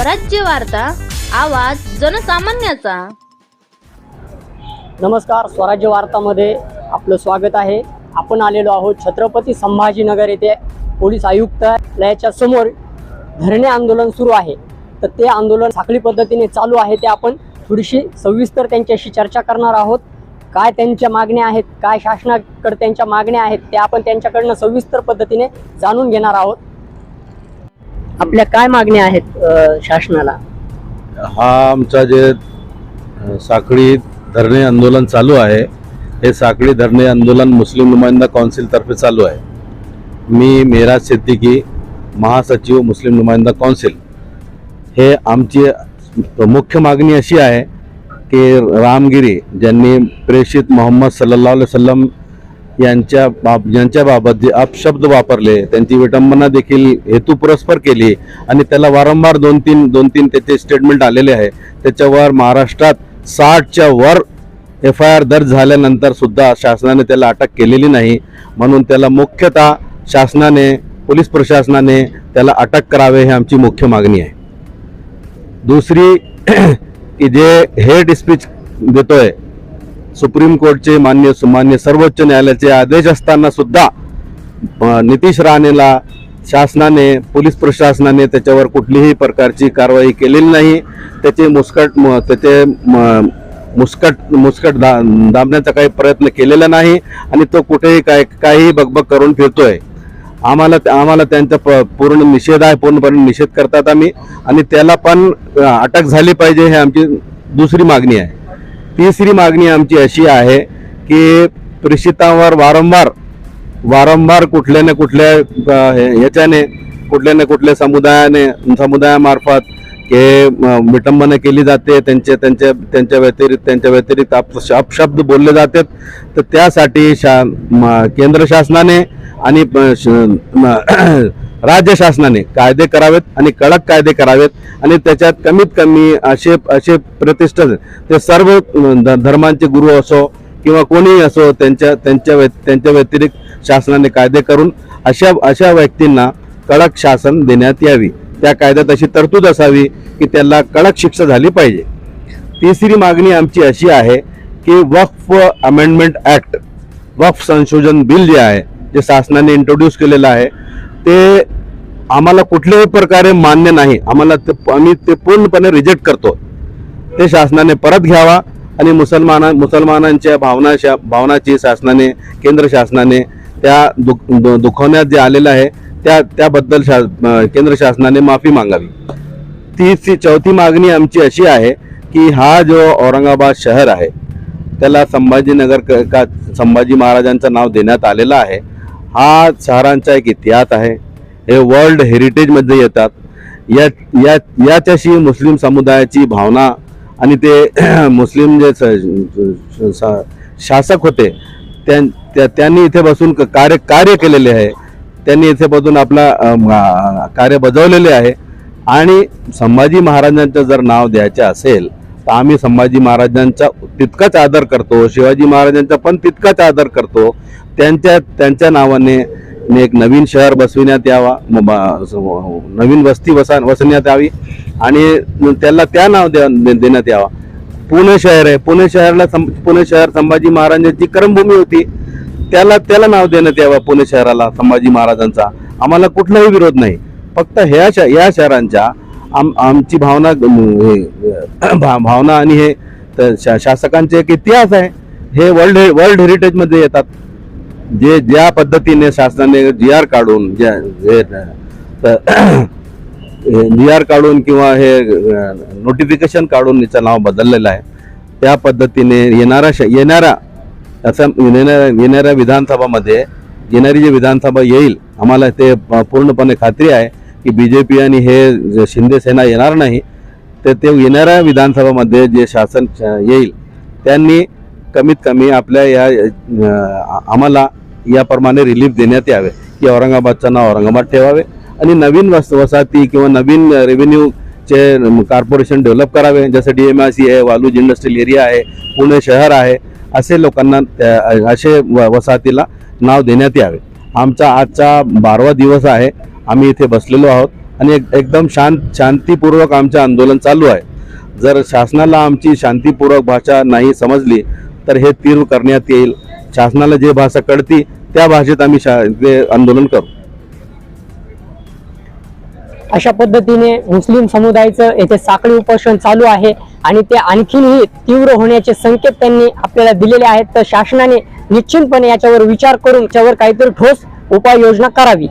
स्वराज्य वार्ता आवाज जनसामान्याचा. नमस्कार स्वराज्य वार्तामध्ये आपलं स्वागत आहे. आपण आलेलो आहोत छत्रपती संभाजीनगर येथे पोलीस आयुक्तालयाच्या समोर धरणे आंदोलन सुरू आहे. तर ते आंदोलन साखळी पद्धतीने चालू आहे ते आपण थोडीशी सविस्तर त्यांच्याशी चर्चा करणार आहोत. काय त्यांच्या मागण्या आहेत काय शासनाकडे त्यांच्या मागण्या आहेत ते आपण त्यांच्याकडनं सविस्तर पद्धतीने जाणून घेणार आहोत. आपल्या काय मागण्या आहेत शासनाला? हा आमचा जे साखळी धरणे आंदोलन चालू आहे हे साखळी धरणे आंदोलन मुस्लिम नुमाइंदा काउन्सिलतर्फे चालू आहे. मी मेराज सिद्दीकी महासचिव मुस्लिम नुमाइंदा काउन्सिल हे आमची मुख्य मागणी अशी आहे की रामगिरी ज्यांनी प्रेषित मोहम्मद सल्ला सल्लम यांच्या बाब यांच्याबाबत जे अपशब्द वापरले त्यांची विटंबना देखील हेतू पुरस्पर केली आणि त्याला वारंवार दोन तीन दोन तीन त्याचे स्टेटमेंट आलेले आहे. त्याच्यावर महाराष्ट्रात साठच्या वर एफ आय आर दर्ज झाल्यानंतर सुद्धा शासनाने त्याला अटक केलेली नाही. म्हणून त्याला मुख्यतः शासनाने पोलीस प्रशासनाने त्याला अटक करावे ही आमची मुख्य मागणी आहे. दुसरी की जे हेड स्पीच देतोय सुप्रीम कोर्टचे मान्य मान्य सर्वोच्च न्यायालयाचे आदेश असताना सुद्धा नितीश राणेला शासनाने पोलीस प्रशासनाने त्याच्यावर कुठलीही प्रकारची कारवाई केलेली नाही. त्याचे मुस्कट म- त्याचे म- मुस्कट मुस्कट दा दाबण्याचा काही प्रयत्न केलेला नाही आणि तो कुठेही काय काहीही बकबक करून फिरतोय. आम्हाला आम्हाला त्यांचा प- पूर्ण निषेध आहे पूर्णपणे निषेध करतात आम्ही. आणि त्याला पण अटक झाली पाहिजे हे आमची दुसरी मागणी आहे. तिसरी मागणी आमची अशी आहे की प्रेषितांवर वारंवार वारंवार कुठल्या ना कुठल्या हे- ह्याच्याने कुठल्या ना कुठल्या समुदायाने समुदायामार्फत के अ, विटंबना केली जाते. त्यांचे त्यांच्या त्यांच्या व्यतिरिक्त त्यांच्या व्यतिरिक्त अप- अपशब्द बोलले जातात. तर त्यासाठी शा म- केंद्र शासनाने आणि श- राज्य शासनाने कायदे करावेत आणि कडक कायदे करावेत आणि त्याच्यात कमीत कमी असे असे प्रतिष्ठा ते सर्व ध- धर्मांचे गुरु असो किंवा कोणीही असो त्यांच्या त्यांच्या त्यांच्या व्यतिरिक्त शासनाने कायदे करून अशा अशा व्यक्तींना कडक शासन देण्यात यावी. त्या कायद्यात अशी तरतूद असावी की त्याला कडक शिक्षा झाली पाहिजे. तिसरी मागणी आमची अशी आहे की वक्फ अमेंडमेंट ॲक्ट वक्फ संशोधन बिल जे आहे जे शासनाने इंट्रोड्यूस केलेलं आहे ते आम्हाला कुठल्याही प्रकारे मान्य नाही. आम्हाला ते आम्ही ते पूर्णपणे रिजेक्ट करतो ते शासनाने परत घ्यावा आणि मुसलमाना मुसलमानांच्या भावना शा भावनाची शासनाने केंद्र शासनाने त्या दुख दु- दुखवण्यात जे आलेलं आहे त्या त्याबद्दल शा केंद्र शासनाने माफी मागावी. तीसरी चौथी मागणी आमची अशी आहे की हा जो औरंगाबाद शहर आहे त्याला संभाजीनगर क- का संभाजी महाराजांचं नाव देण्यात आलेलं आहे. हा शहरांचा एक इतिहास आहे. हे वर्ल्ड हेरिटेजमध्ये येतात. या या याच्याशी मुस्लिम समुदायाची भावना आणि ते मुस्लिम जे स- शासक होते त्यां- त्या- त्यांनी इथे बसून क- कार्य कार्य केलेले आहे. त्यांनी इथे बसून आपला कार्य बजावलेले आहे. आणि संभाजी महाराजांचं जर नाव द्यायचं असेल तर आम्ही संभाजी महाराजांचा तितकाच आदर करतो शिवाजी महाराजांचा पण तितकाच आदर करतो त्यांच्या त्यांच्या नावाने एक नवीन शहर बसविण्यात यावा नवीन वस्ती वसा वसण्यात यावी आणि त्याला त्या नाव देण्यात यावा. पुणे शहर आहे. पुणे शहराला सं- पुणे शहर संभाजी महाराजांची कर्मभूमी होती. त्याला त्याला नाव देण्यात यावं पुणे शहराला संभाजी महाराजांचा. आम्हाला कुठलाही विरोध नाही. फक्त ह्या श या शहरांच्या आम आमची भावना हे, भा- भावना आणि हे शा- शासकांचे एक इतिहास आहे. हे वर्ल्ड वर्ल्ड हेरिटेजमध्ये येतात. जे ज्या पद्धतीने शासनाने जी आर काढून ज्या जी आर काढून किंवा हे नोटिफिकेशन काढून याचं नाव बदललेलं आहे त्या पद्धतीने येणारा श- येणारा असं येणाऱ्या येणाऱ्या विधानसभामध्ये येणारी जी विधानसभा येईल आम्हाला ते प- पूर्णपणे खात्री आहे की बी जे पी आणि हे शिंदे सेना येणार नाही तर ते येणाऱ्या विधानसभामध्ये जे शासन श- येईल त्यांनी कमीत कमी आपल्या या आम्हाला याप्रमाणे रिलीफ देण्यात यावे. की औरंगाबादचं नाव औरंगाबाद ठेवावे आणि नवीन वस वसाहती किंवा नवीन रेव्हेन्यूचे कॉर्पोरेशन डेव्हलप करावे. जसं डी एम आय सी आहे वालूज इंडस्ट्रियल एरिया आहे पुणे शहर आहे असे लोकांना असे व- वसाहतीला नाव देण्यात यावे. आमचा आजचा बारवा दिवस आहे. आम्ही इथे बसलेलो आहोत आणि एक- एकदम शांत शांतीपूर्वक आमचे आंदोलन चालू आहे. जर शासनाला आमची शांतीपूर्वक भाषा नाही समजली तर हे तीव्र करण्यात येईल. शासनाला जे भाषा कळती त्या भाषेत आम्ही शा आंदोलन करू. अशा पद्धतीने मुस्लिम समुदायाचं येथे साखळी उपोषण चालू आहे आणि ते आणखीनही तीव्र होण्याचे संकेत त्यांनी आपल्याला दिलेले आहेत. तर शासनाने निश्चितपणे याच्यावर विचार करून याच्यावर काहीतरी ठोस उपाययोजना करावी.